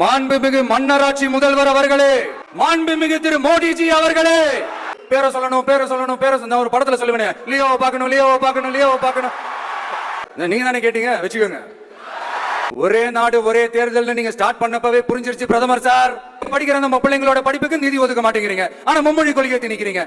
மாண்புமிகு மன்னராட்சி முதல்வர் அவர்களே மாண்புமிகு திரு மோடிஜி அவர்களே. பேரை சொல்லணும் பேரை சொல்லணும் பேரை சொன்ன ஒரு படத்துல சொல்லுவேனே. லியோவை பார்க்கணும் லியோவை பார்க்கணும் லியோவை பார்க்கணும். நீங்க தானே கேட்டீங்க? வச்சுக்கோங்க. ஒரே நாடு ஒரே தேர்தல் நீங்க ஸ்டார்ட் பண்ணப்பவே புரிஞ்சிருச்சு பிரதமர் சார். படிக்கிற நம்ம பிள்ளைங்களோட படிப்புக்கு நிதி ஒதுக்க மாட்டேங்கிறீங்க. ஆனா மும்மொழி கொள்கையை திணிக்கிறீங்க.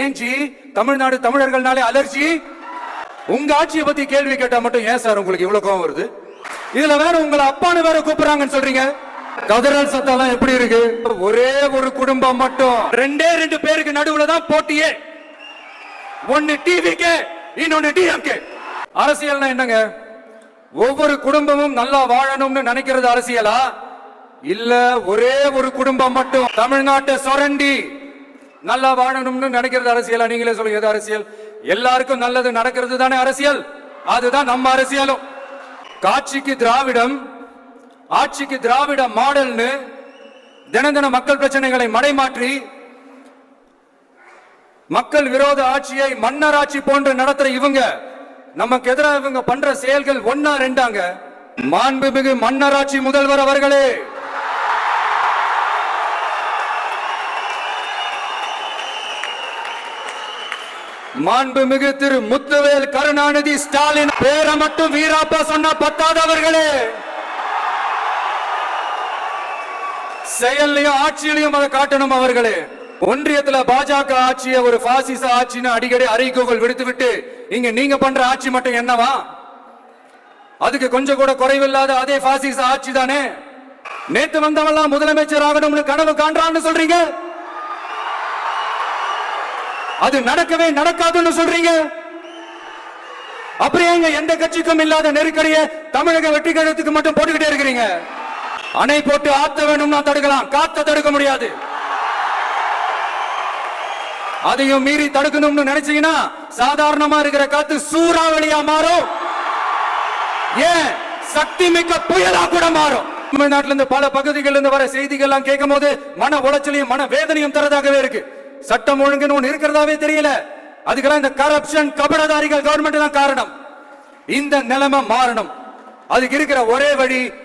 ஏஞ்சி தமிழ்நாடு தமிழர்கள்னாலே அலர்ஜி. உங்க ஆட்சியை பத்தி கேள்வி கேட்டா மட்டும் ஏன் சார் உங்களுக்கு இவ்வளவு கோவம் வருது? இதுல வேற உங்களை அப்பான்னு வேற கூப்பிடுறாங்கன்னு சொல்றீங்க. கதறல் சத்தம் எப்படி இருக்கு? ஒரே ஒரு குடும்பம் மட்டும். ரெண்டே ரெண்டு பேருக்கு நடுவுல தான் போட்டியே. ஒன்னு டிவிக்கு இன்னொன்னு டிஎம்கே அரசியல்னா என்னங்க? ஒவ்வொரு குடும்பமும் நல்லா வாழணும்னு நினைக்கிறது அரசியலா? இல்ல ஒரே ஒரு குடும்பம் மட்டும். தமிழ்நாட்டை சுரண்டி நல்லா வாழணும்னு நினைக்கிறது அரசியலா? நீங்களே சொல்லுங்க எது அரசியல்? எல்லாருக்கும் நல்லது நடக்கிறது தானே அரசியல். அதுதான் நம்ம அரசியலும். காட்சிக்கு திராவிடம் ஆட்சிக்கு திராவிட மாடல்னு தின தின மக்கள் பிரச்சனைகளை மடைமாற்றி மக்கள் விரோத ஆட்சியை மன்னர் ஆட்சி போன்று நடத்துற இவங்க நமக்கு எதிராக இவங்க பண்ற செயல்கள் ஒன்னா ரெண்டாங்க. மாண்புமிகு மன்னராட்சி முதல்வர் அவர்களே. மாண்புமிகு திரு முத்துவேல் கருணாநிதி ஸ்டாலின் பேரை மட்டும் வீராப்பா சொன்ன பத்தாதவர்களே செயல்லையும் ஆட்சியிலையும் அதை காட்டணும் அவர்களே. ஒன்றியத்துல பாஜக ஆட்சியை ஒரு பாசிச ஆட்சின்னு அடிக்கடி அறிவிப்புகள் விடுத்து விட்டு இங்க நீங்க பண்ற ஆட்சி மட்டும் என்னவா? அதுக்கு கொஞ்சம் கூட குறைவில்லாத அதே பாசிச ஆட்சி தானே? நேத்து வந்தவெல்லாம் முதலமைச்சர் ஆகணும்னு கனவு காண்றான்னு சொல்றீங்க? அது நடக்கவே நடக்காதுன்னு சொல்றீங்க? அப்புறம் ஏங்க எந்த கட்சிக்கும் இல்லாத நெருக்கடியை தமிழக வெற்றி கழகத்துக்கு மட்டும் போட்டுக்கிட்டே இருக்கிறீங்க? அணை போட்டு ஆத்த வேணும்னா தடுக்கலாம் காத்த தடுக்க முடியாது. அதையும் மீறி தடுக்கணும்னு நினைச்சீங்கன்னா சாதாரணமா இருக்கிற காத்து சூறாவளியா மாறும். ஏன்? சக்தி மிக்க புயலா கூட மாறும். தமிழ்நாட்டில இருந்து பல பகுதிகளில் இருந்து வர செய்திகள் எல்லாம் கேட்கும் போது மன உளைச்சலையும் மன வேதனையும் தரதாகவே இருக்கு. சட்டம் ஒழுங்குன்னு ஒண்ணு இருக்கிறதாவே தெரியல. அதுக்கெல்லாம் இந்த கரப்ஷன் கபடதாரிகள் கவர்மெண்ட் தான் காரணம். இந்த நிலைமை மாறணும். அதுக்கு இருக்கிற ஒரே வழி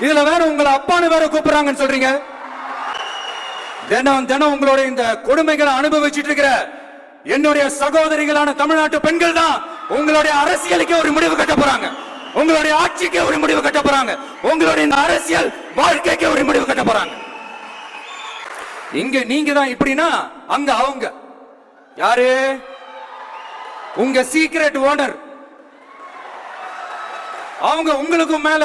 இதுல வேற உங்களை அப்பான்னு வேற கூப்பிடுறாங்கன்னு சொல்றீங்க. தினம் தினம் உங்களுடைய இந்த கொடுமைகளை அனுபவிச்சுட்டு இருக்கிற என்னுடைய சகோதரிகளான தமிழ்நாட்டு பெண்கள் தான் உங்களுடைய அரசியலுக்கு ஒரு முடிவு கட்ட போறாங்க. உங்களுடைய ஆட்சிக்கு ஒரு முடிவு கட்ட போறாங்க. உங்களுடைய இந்த அரசியல் வாழ்க்கைக்கு ஒரு முடிவு கட்ட போறாங்க. இங்க நீங்க தான் இப்படின்னா அங்க அவங்க. யாரு? உங்க சீக்ரெட் ஓனர் அவங்க உங்களுக்கும் மேல.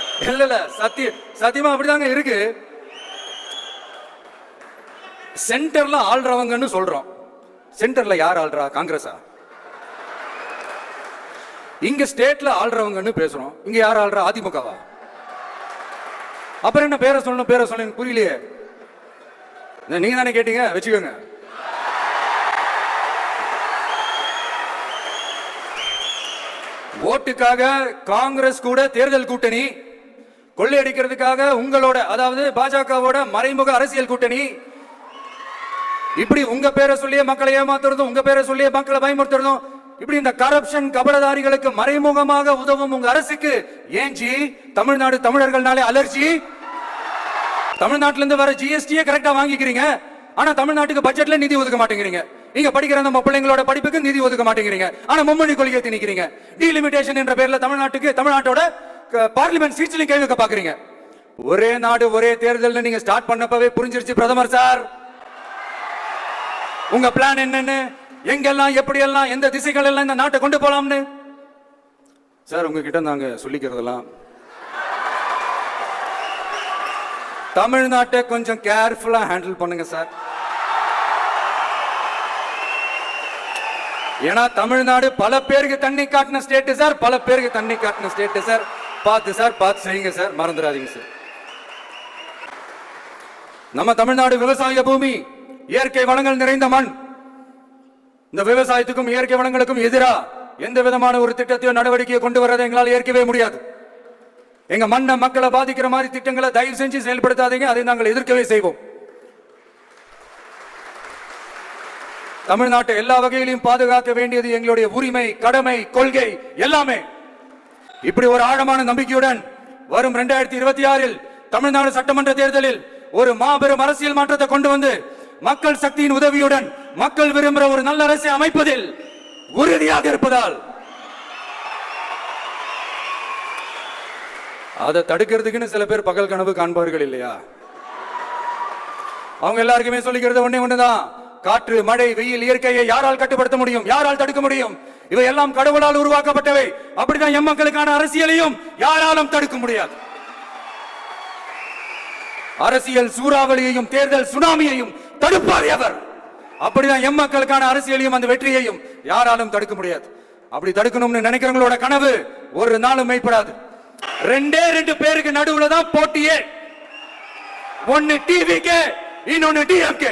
இல்ல இல்ல சத்திய சத்தியமா அப்படிதாங்க இருக்கு. சென்டர்ல ஆள்றவங்கன்னு சொல்றோம். சென்டர்ல யார் ஆள்றா? காங்கிரஸா? இங்க ஸ்டேட்ல ஆள்றவங்கன்னு பேசுறோம். இங்க யார் ஆள்றா? அதிமுகவா? அப்புறம் என்ன பேரை சொல்லணும் பேரை சொல்லணும் புரியலையே. நீங்க தானே கேட்டீங்க? வச்சுக்கோங்க. ஓட்டுக்காக காங்கிரஸ் கூட தேர்தல் கூட்டணி கொள்ளையடிக்கிறதுக்காக உங்களோட அதாவது பாஜகவோட மறைமுக அரசியல் கூட்டணி. இப்படி உங்க பேரை சொல்லியே மக்களை ஏமாத்துறதும் உங்க பேரை சொல்லியே மக்களை பயமுறுத்துறதும் இப்படி இந்த கரப்ஷன் கபடதாரிகளுக்கு மறைமுகமாக உதவும் உங்க அரசுக்கு. ஏஞ்சி தமிழ்நாடு தமிழர்கள்னாலே அலர்ஜி. தமிழ்நாட்டில இருந்து வர ஜிஎஸ்டியே கரெக்டா வாங்கிக்கிறீங்க. ஆனா தமிழ்நாட்டுக்கு பட்ஜெட்ல நிதி ஒதுக்க மாட்டேங்கிறீங்க. நீங்க படிக்கிற நம்ம பிள்ளைங்களோட படிப்புக்கு நிதி ஒதுக்க மாட்டேங்கிறீங்க. ஆனா மும்மொழி கொள்கையை திணிக்கிறீங்க. டீலிமிட்டேஷன் என்ற பேர்ல தமிழ்நாட்டுக்கு தமிழ்நாட்டோட பார்லிமெண்ட் சீட்ஸ்லையும் கை வைக்க பாக்குறீங்க ஒரே நாடு ஒரே தேர்தல் நீங்க ஸ்டார்ட் பண்ணப்பவே புரிஞ்சிருச்சு பிரதமர் சார். உங்க பிளான் என்னன்னு எங்கெல்லாம் எப்படி எல்லாம் எந்த திசைகள் எல்லாம் இந்த நாட்டை கொண்டு போலாம்னு? சார் உங்ககிட்ட நாங்க சொல்லிக்கிறதெல்லாம். தமிழ்நாட்டை கொஞ்சம் கேர்ஃபுல்லா ஹேண்டில் பண்ணுங்க சார். ஏன்னா தமிழ்நாடு பல பேருக்கு தண்ணி காட்டின ஸ்டேட்டு சார். பல பேருக்கு தண்ணி காட்டின ஸ்டேட்டு சார். பார்த்து சார் பார்த்து செய்யுங்க சார். மறந்துடாதீங்க சார். நம்ம தமிழ்நாடு விவசாய பூமி இயற்கை வளங்கள் நிறைந்த மண். இந்த விவசாயத்துக்கும் இயற்கை வளங்களுக்கும் எதிராக எந்த விதமான ஒரு திட்டத்தையோ நடவடிக்கையை கொண்டு வரதை எங்களால் ஏற்கவே முடியாது. எங்க மண்ணை மக்களை பாதிக்கிற மாதிரி திட்டங்களை தயவு செஞ்சு செயல்படுத்தாதீங்க. அதை நாங்கள் எதிர்க்கவே செய்வோம். தமிழ்நாட்டை எல்லா வகையிலையும் பாதுகாக்க வேண்டியது எங்களுடைய உரிமை கடமை கொள்கை எல்லாமே. இப்படி ஒரு ஆழமான நம்பிக்கையுடன் வரும் இரண்டாயிரத்தி இருபத்தி ஆறில் தமிழ்நாடு சட்டமன்ற தேர்தலில் ஒரு மாபெரும் அரசியல் மாற்றத்தை கொண்டு வந்து மக்கள் சக்தியின் உதவியுடன் மக்கள் விரும்புகிற ஒரு நல்ல அரசை அமைப்பதில் உறுதியாக இருப்பதால் அதை தடுக்கிறதுக்குன்னு சில பேர் பகல் கனவு காண்பார்கள் இல்லையா? அவங்க எல்லாருக்குமே சொல்லிக்கிறது ஒன்னே ஒண்ணுதான். காற்று மழை வெயில் இயற்கையை யாரால் கட்டுப்படுத்த முடியும்? யாரால் தடுக்க முடியும்? இவை எல்லாம் கடவுளால் உருவாக்கப்பட்டவை. அப்படிதான் எம் மக்களுக்கான அரசியலையும் யாராலும் தடுக்க முடியாது. அரசியல் சூறாவளியையும் தேர்தல் சுனாமியையும் தடுப்பார் எவர்? அப்படிதான் எம் மக்களுக்கான அரசியலையும் அந்த வெற்றியையும் யாராலும் தடுக்க முடியாது. அப்படி தடுக்கணும்னு நினைக்கிறவங்களோட கனவு ஒரு நாளும் மெய்ப்படாது. ரெண்டே ரெண்டு பேருக்கு நடுவுல தான் போட்டியே. ஒன்னு டிவிக்கு இன்னொன்னு டிஎம்கே